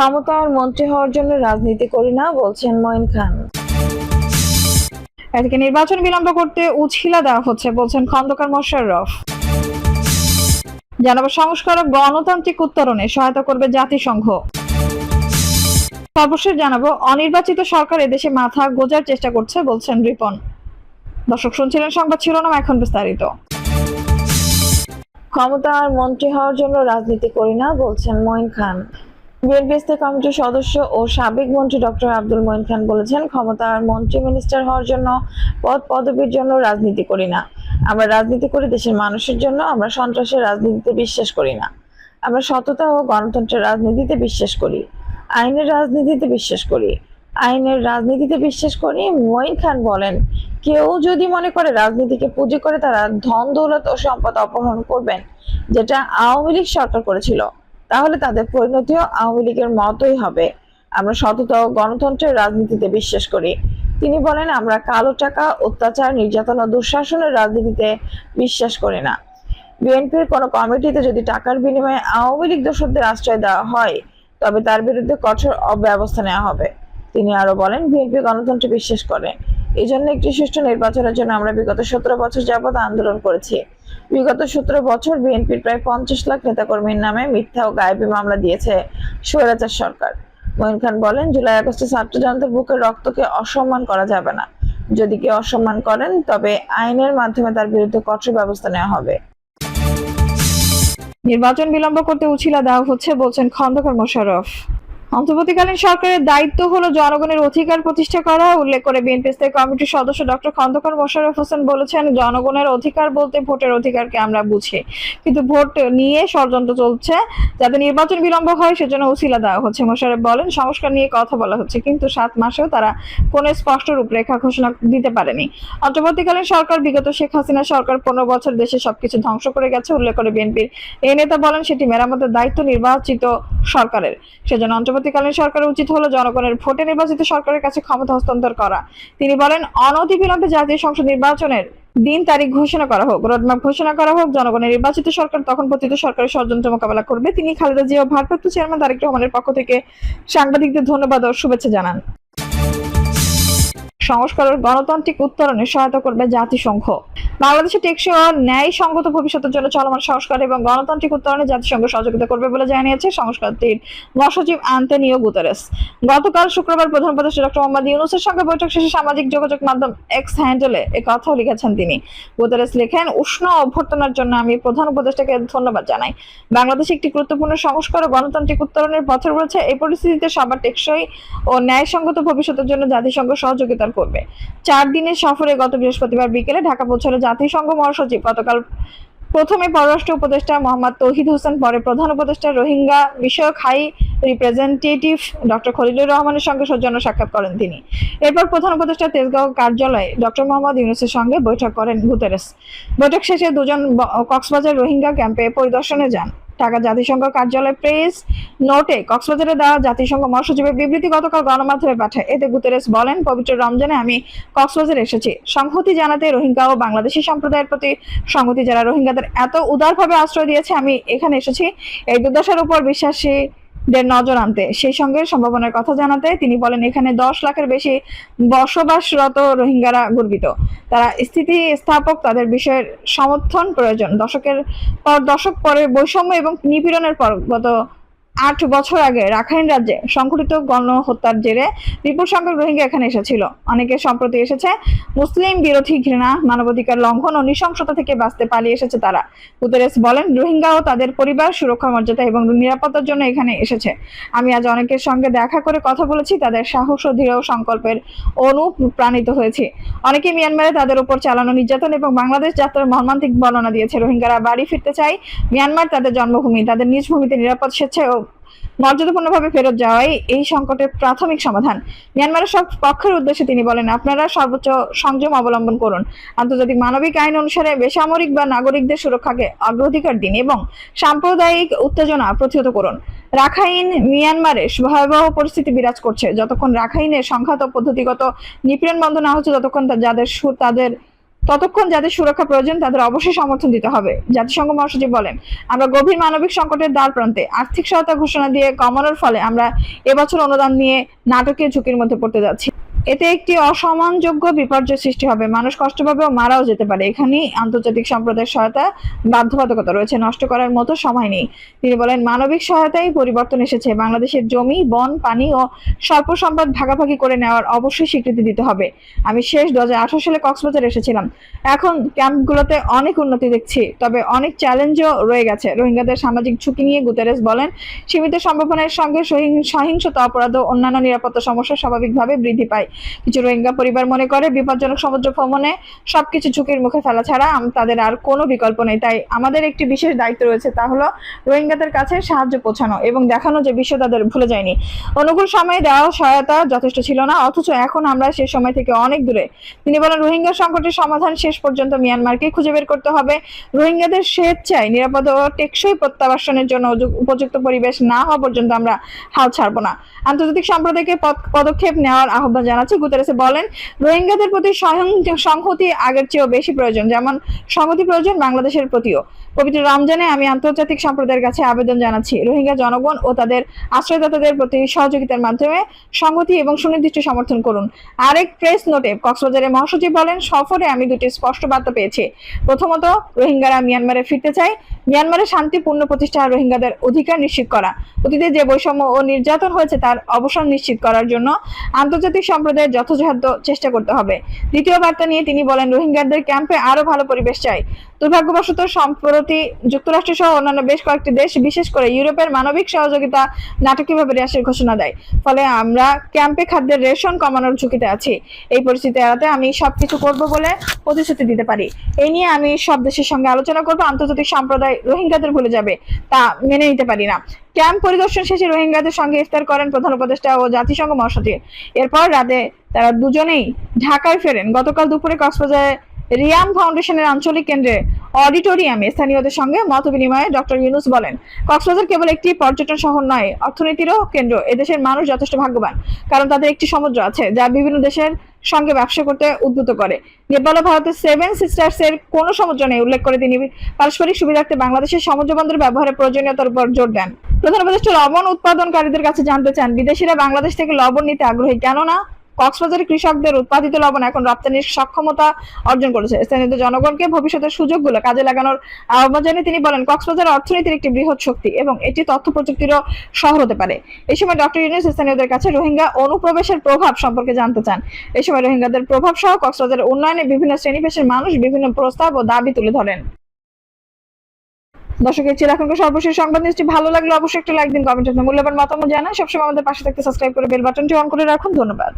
ক্ষমতার মন্ত্রী হওয়ার জন্য রাজনীতি করি না, বলছেন মঈন খান। এদিকে নির্বাচন বিলম্ব করতে উছিলা দেওয়া হচ্ছে, বলছেন খন্দকার মোশাররফ। জানাব সংস্কার গণতান্ত্রিক উত্তরণে সহায়তা করবে জাতিসংঘ। সর্বশেষ জানাব, অনির্বাচিত সরকার এদেশে মাথা গোজার চেষ্টা করছে, বলছেন রিপন। দর্শক শুনছিলেন সংবাদ শিরোনাম এখন বিস্তারিত। ক্ষমতার মন্ত্রী হওয়ার জন্য রাজনীতি করি না, বলছেন মঈন খান। বিএনপি কমিটির সদস্য ও সাবেক মন্ত্রী ডক্টর আব্দুল মঈন খান বলেছেন, ক্ষমতার মন্ত্রী মিনিস্টার হওয়ার জন্য পদ পদবীর জন্য রাজনীতি করি না। আমরা রাজনীতি করি দেশের মানুষের জন্য, আমরা সন্ত্রাসের রাজনীতিতে বিশ্বাস করি না। আমরা সততা ও গণতন্ত্রের রাজনীতিতে বিশ্বাস করি, আইনের রাজনীতিতে বিশ্বাস করি। আইনের রাজনীতিতে বিশ্বাস করি, মঈন খান বলেন, কেউ যদি মনে করে রাজনীতিকে পুঁজি করে তারা ধন, দৌলত ও সম্পদ অপহরণ করবেন, যেটা আওয়ামী লীগ সরকার করেছিল। তাহলে তাদের পরিণতিও আওয়ামী লীগের মতোই হবে। আমরা সততা গণতন্ত্রের রাজনীতিতে বিশ্বাস করি। তিনি বলেন, আমরা কালো টাকা, অত্যাচার, নির্যাতন ও দুঃশাসনের রাজনীতিতে বিশ্বাস করি না। বিএনপির কোনো কমিটিতে যদি টাকার বিনিময়ে আওয়ামী লীগ দোষরদের আশ্রয় দেওয়া হয়, তবে তার বিরুদ্ধে কঠোর ব্যবস্থা নেওয়া হবে। তিনি আরও বলেন, বিএনপি গণতন্ত্রে বিশ্বাস করে। এই জন্য একটি সুষ্ঠু নির্বাচনের জন্য আমরা বিগত সতেরো বছর যাবৎ আন্দোলন করেছি। বিগত সতেরো বছর বিএনপির প্রায় পঞ্চাশ লাখ নেতাকর্মীর নামে মিথ্যা ও গায়েবী মামলা দিয়েছে স্বৈরাচার সরকার। মঈন খান বলেন, জুলাই আগস্টে ছাত্র জনতার বুকের রক্তকে অসম্মান করা যাবে না। যদি কেউ অসম্মান করেন, তবে আইনের মাধ্যমে তার বিরুদ্ধে কঠোর ব্যবস্থা নেওয়া হবে। নির্বাচন বিলম্ব করতে উছিলা দেওয়া হচ্ছে, বলছেন খন্দকার মোশাররফ। অন্তর্বর্তীকালীন সরকারের দায়িত্ব হলো জনগণের অধিকার প্রতিষ্ঠা করা, উল্লেখ করে বিএনপি স্থায়ী কমিটির সদস্য ডক্টর খন্দকার মোশাররফ হোসেন বলেছেন, জনগণের অধিকার বলতে ভোটের অধিকারকে আমরা বুঝি। কিন্তু ভোট নিয়ে ষড়যন্ত্র চলছে, যাতে নির্বাচন বিলম্ব হয় সেজন্য উছিলা দেওয়া হচ্ছে। মোশাররফ বলেন, সংস্কার নিয়ে কথা বলা হচ্ছে, কিন্তু সাত মাসেও তারা কোনো স্পষ্ট রূপরেখা ঘোষণা দিতে পারেনি। অন্তর্বর্তীকালীন সরকার, বিগত শেখ হাসিনা সরকার পনেরো বছর দেশে সবকিছু ধ্বংস করে গেছে, উল্লেখ করে বিএনপির এই নেতা বলেন, সেটি মেরামতের দায়িত্ব নির্বাচিত সরকারের। সেজন্য অন্তর্বর্তীকালীন সরকারের উচিত হলো জনগণের ভোটে নির্বাচিত সরকারের কাছে ক্ষমতা হস্তান্তর করা। তিনি বলেন, অনতিবিলম্বে জাতীয় সংসদ নির্বাচনের দিন তারিখ ঘোষণা করা হোক, রোডম্যাপ ঘোষণা করা হোক, জনগণের নির্বাচিত সরকার তখন পতিত সরকারের ষড়যন্ত্র মোকাবেলা করবে। তিনি খালেদা জিয়া ভারপ্রাপ্ত চেয়ারম্যান তারেক রহমানের পক্ষ থেকে সাংবাদিকদের ধন্যবাদ ও শুভেচ্ছা জানান। সংস্কারের গণতান্ত্রিক উত্তরণে সহায়তা করবে জাতিসংঘ। বাংলাদেশের টেকসই ও ন্যায় সঙ্গত ভবিষ্যতের জন্য চলমান সংস্কার এবং গণতান্ত্রিক উত্তরণে জাতিসংঘ সহযোগিতা করবে বলে জানিয়েছে সংস্কারটির মহাসচিব আন্তনিও গুতেরেস। গতকাল শুক্রবার প্রধান উপদেষ্টা ডক্টর মোহাম্মদ ইউনুসের সঙ্গে বৈঠক শেষে সামাজিক যোগাযোগ মাধ্যম এক্স হ্যান্ডেলে এ কথাও লিখেছেন তিনি। গুতেরেস লেখেন, উষ্ণ অভ্যর্থনার জন্য আমি প্রধান উপদেষ্টাকে ধন্যবাদ জানাই। বাংলাদেশ একটি গুরুত্বপূর্ণ সংস্কার ও গণতান্ত্রিক উত্তরণের পথে রয়েছে। এই পরিস্থিতিতে সবার টেকসই ও ন্যায়সঙ্গত ভবিষ্যতের জন্য জাতিসংঘ সহযোগিতা করবে। চার দিনের সফরে গত বৃহস্পতিবার বিকেলে ঢাকা পৌঁছালো জাতিসংঘ মহাসচিব। গতকাল প্রথমে পররাষ্ট্র উপদেষ্টা মোহাম্মদ তৌহিদ হোসেন, পরে প্রধান উপদেষ্টা রোহিঙ্গা বিষয়ক হাই রিপ্রেজেন্টেটিভ ডক্টর খলিলুর রহমানের সঙ্গে সৌজন্য সাক্ষাৎ করেন তিনি। এরপর প্রধান উপদেষ্টা তেজগাঁও কার্যালয়ে ডক্টর মোহাম্মদ ইউনুসের সঙ্গে বৈঠক করেন গুতেরেস বৈঠক শেষে দুজন কক্সবাজার রোহিঙ্গা ক্যাম্পে পরিদর্শনে যান। ঢাকা জাতিসংঘ কার্যালয় প্রেস নোটে কক্সবাজারে দেওয়া জাতিসংঘ মহাসচিবের বিবৃতি গতকাল গণমাধ্যমে পাঠায়। এতে গুতেরেস বলেন, পবিত্র রমজানে আমি কক্সবাজারে এসেছি। সংহতি জানাতে রোহিঙ্গা ও বাংলাদেশি সম্প্রদায়ের প্রতি সংহতি যারা রোহিঙ্গাদের এত উদারভাবে আশ্রয় দিয়েছে, আমি এখানে এসেছি। এই দুর্দশার উপর বিশ্বাসীদের নজর আনতে। সেই সঙ্গে সম্ভাবনার কথা জানাতে তিনি বলেন, এখানে দশ লাখের বেশি বসবাসরত রোহিঙ্গারা গর্বিত। তারা স্থিতি স্থাপক তাদের বিষয়ের সমর্থন প্রয়োজন। দশকের পর দশক পরে বৈষম্য এবং নিপীড়নের পর গত আট বছর আগে রাখাইন রাজ্যে সংঘটিত গণহত্যার জেরে বিপুল সংখ্যক রোহিঙ্গা এখানে এসেছিল। অনেকে সম্প্রতি এসেছে মুসলিম বিরোধী ঘৃণা, মানবাধিকার লঙ্ঘন ও নৃশংসতা থেকে বাঁচতে পালিয়ে এসেছে তারা। গুতেরেস বলেন, রোহিঙ্গা ও তাদের পরিবার, সুরক্ষা, মর্যাদা এবং নিরাপত্তার জন্য এখানে এসেছে। আমি আজ অনেকের সঙ্গে দেখা করে কথা বলেছি, তাদের সাহস ও দৃঢ় সংকল্পের অনুপ্রাণিত হয়েছি। অনেকে মিয়ানমারে তাদের উপর চালানো নির্যাতন এবং বাংলাদেশ যাত্রার মর্মান্তিক বর্ণনা দিয়েছে। রোহিঙ্গারা বাড়ি ফিরতে চায় মিয়ানমার তাদের জন্মভূমি, তাদের নিজ ভূমিতে নিরাপদ স্বেচ্ছায় ও মর্যাদাপূর্ণভাবে ফেরত যাওয়াই এই সংকটের প্রাথমিক সমাধান। মিয়ানমারের সব পক্ষের উদ্দেশ্যে তিনি বলেন, আপনারা সর্বোচ্চ সংযম অবলম্বন করুন। আন্তর্জাতিক মানবিক আইন অনুসারে বেসামরিক বা নাগরিকদের সুরক্ষাকে অগ্রাধিকার দিন এবং সাম্প্রদায়িক উত্তেজনা প্রতিহত করুন। রাখাইন, মিয়ানমারে ভয়াবহ পরিস্থিতি বিরাজ করছে। যতক্ষণ রাখাইনের সংঘাত পদ্ধতিগত নিপীড়ন বন্ধ না হচ্ছে, ততক্ষণ যাদের সুর তাদের ততক্ষণ যাদের সুরক্ষা প্রয়োজন, তাদের অবশ্যই সমর্থন দিতে হবে। জাতিসংঘ মহাসচিব বলেন, আমরা গভীর মানবিক সংকটের দ্বার প্রান্তে আর্থিক সহায়তা ঘোষণা দিয়ে কমানোর ফলে আমরা এবছর অনুদান নিয়ে নাটকীয় ঝুঁকির মধ্যে পড়তে যাচ্ছি। এতে একটি অসমানযোগ্য বিপর্যয় সৃষ্টি হবে। মানুষ কষ্ট পাবে ও মারাও যেতে পারে। এখানেই আন্তর্জাতিক সম্প্রদায়ের সহায়তা বাধ্যবাধকতা রয়েছে। নষ্ট করার মতো সময় নেই। তিনি বলেন, মানবিক সহায়তায় পরিবর্তন এসেছে। বাংলাদেশের জমি, বন, পানি ও স্বল্প সম্পদ ভাগাভাগি করে নেওয়ার অবশ্যই স্বীকৃতি দিতে হবে। আমি শেষ দু হাজার আঠারো সালে কক্সবাজার এসেছিলাম। এখন ক্যাম্পগুলোতে অনেক উন্নতি দেখছি, তবে অনেক চ্যালেঞ্জও রয়ে গেছে। রোহিঙ্গাদের সামাজিক ঝুঁকি নিয়ে গুতেরেস বলেন, সীমিত সম্ভাবনার সঙ্গে সহিং- সহিংসতা, অপরাধ ও অন্যান্য নিরাপত্তা সমস্যা স্বাভাবিকভাবে বৃদ্ধি পায়। কিছু রোহিঙ্গা পরিবার মনে করে, বিপজ্জনক সমুদ্র ভ্রমণে সবকিছু ঝুঁকির মুখে ফেলা ছাড়া তাদের আর কোনো বিকল্প নেই। তাই আমাদের একটি বিশেষ দায়িত্ব রয়েছে, তা হলো রোহিঙ্গাদের কাছে সাহায্য পৌঁছানো এবং দেখানো যে বিশ্ব তাদের ভুলে যায়নি। অনুকূল সময়ে দেওয়া সহায়তা যথেষ্ট ছিল না, অথচ এখন আমরা সে সময় থেকে অনেক দূরে। তিনি বলেন, রোহিঙ্গা সংকটের সমাধান শেষ পর্যন্ত মিয়ানমারকে খুঁজে বের করতে হবে। রোহিঙ্গাদের স্বেচ্ছায় নিরাপদ ও টেকসই প্রত্যাবাসনের জন্য উপযুক্ত পরিবেশ না হওয়া পর্যন্ত আমরা হাল ছাড়বো না। আন্তর্জাতিক সম্প্রদায়কে পদ- পদক্ষেপ নেওয়ার আহ্বান জানাচ্ছি, গুতারেসে বলেন, রোহিঙ্গাদের প্রতি স্বয়ং- সংহতি আগের চেয়েও বেশি প্রয়োজন, যেমন সংহতি প্রয়োজন বাংলাদেশের প্রতিও। পবিত্র রমজানে আমি আন্তর্জাতিক সম্প্রদায়ের কাছে আবেদন জানাচ্ছি। রোহিঙ্গা জনগণ ও তাদের আশ্রয়দাতাদের প্রতি সহযোগিতার মাধ্যমে সংহতি এবং সুনির্দিষ্ট সমর্থন করুন। আরেক প্রেস নোটে কক্সবাজারের মহাসচিব বলেন, সফরে আমি দুটি স্পষ্ট বার্তা পেয়েছি। প্রথমত, রোহিঙ্গারা মিয়ানমারে ফিরতে চায়। মিয়ানমারে শান্তিপূর্ণ প্রতিষ্ঠা রোহিঙ্গাদের অধিকার নিশ্চিত করা। অতীতে যে বৈষম্য ও নির্যাতন হয়েছে তার অবসান নিশ্চিত করার জন্য আন্তর্জাতিক সম্প্রদায়ের যথাসাধ্য চেষ্টা করতে হবে। দ্বিতীয় বার্তা নিয়ে তিনি বলেন, রোহিঙ্গাদের ক্যাম্পে আরও ভালো পরিবেশ চাই। দুর্ভাগ্যবশত সম্প্রতি যুক্তরাষ্ট্র সহ অন্যান্য বেশ কয়েকটি দেশ, বিশেষ করে ইউরোপের মানবিক সহযোগিতা নাটকীয়ভাবে হ্রাসের ঘোষণা দেয়। ফলে আমরা ক্যাম্পে খাদ্যের রেশন কমানোর ঝুঁকিতে আছি। এই পরিস্থিতি এড়াতে আমি সবকিছু করব বলে প্রতিশ্রুতি দিতে পারি। এই নিয়ে আমি সব দেশের সঙ্গে আলোচনা করব। আন্তর্জাতিক সম্প্রদায় রোহিঙ্গাদের ভুলে যাবে, তা মেনে নিতে পারি না। ক্যাম্প পরিদর্শন শেষে রোহিঙ্গাদের সঙ্গে ইফতার করেন প্রধান উপদেষ্টা ও জাতিসংঘ মহাসচিব। এরপর রাতে তারা দুজনেই ঢাকায় ফেরেন। গতকাল দুপুরে কক্সবাজারে রিয়াম ফাউন্ডেশনের আঞ্চলিক কেন্দ্রে অডিটোরিয়ামে স্থানীয়দের সঙ্গে মত বিনিময়ে ডক্টর ইউনুস বলেন, কক্সবাজার কেবল একটি পর্যটন শহর নয়, অর্থনীতিরও কেন্দ্র। এদেশের মানুষ যথেষ্ট ভাগ্যবান, কারণ তাদের একটি সমুদ্র আছে যা বিভিন্ন দেশের সঙ্গে ব্যবসা করতে উদ্বুদ্ধ করে। নেপাল ও ভারতের সেভেন সিস্টার্স এর কোনো সমুদ্র নেই, উল্লেখ করে তিনি পারস্পরিক সুবিধার্থে বাংলাদেশের সমুদ্র বন্দর ব্যবহারের প্রয়োজনীয়তার উপর জোর দেন। প্রধান উপদেষ্টা লবণ উৎপাদনকারীদের কাছে জানতে চান, বিদেশিরা বাংলাদেশ থেকে লবণ নিতে আগ্রহী, কেননা কক্সবাজারের কৃষকদের উৎপাদিত লবণ এখন রপ্তানির সক্ষমতা অর্জন করেছে। স্থানীয় জনগণকে ভবিষ্যতের সুযোগগুলো কাজে লাগানোর আহ্বান জানিয়ে তিনি বলেন, কক্সবাজার অর্থনীতির একটি বৃহৎ শক্তি এবং এটি তথ্য প্রযুক্তিরও শহর হতে পারে। এই সময় ডক্টর ইউনুস স্থানীয়দের কাছে রোহিঙ্গা অনুপ্রবেশের প্রভাব সম্পর্কে জানতে চান। এই সময় রোহিঙ্গাদের প্রভাব সহ কক্সবাজারের উন্নয়নে বিভিন্ন শ্রেণি পেশার মানুষ বিভিন্ন প্রস্তাব ও দাবি তুলে ধরেন। দর্শকের ছিল এখনকার সর্বশেষ সংবাদ। নিউজটি ভালো লাগলে অবশ্যই একটা লাইক দিন, কমেন্ট মূল্যবান মতামত জানান। সবসময় আমাদের পাশে থাকতে সাবস্ক্রাইব করে বেল বাটনটি অন করে রাখুন। ধন্যবাদ।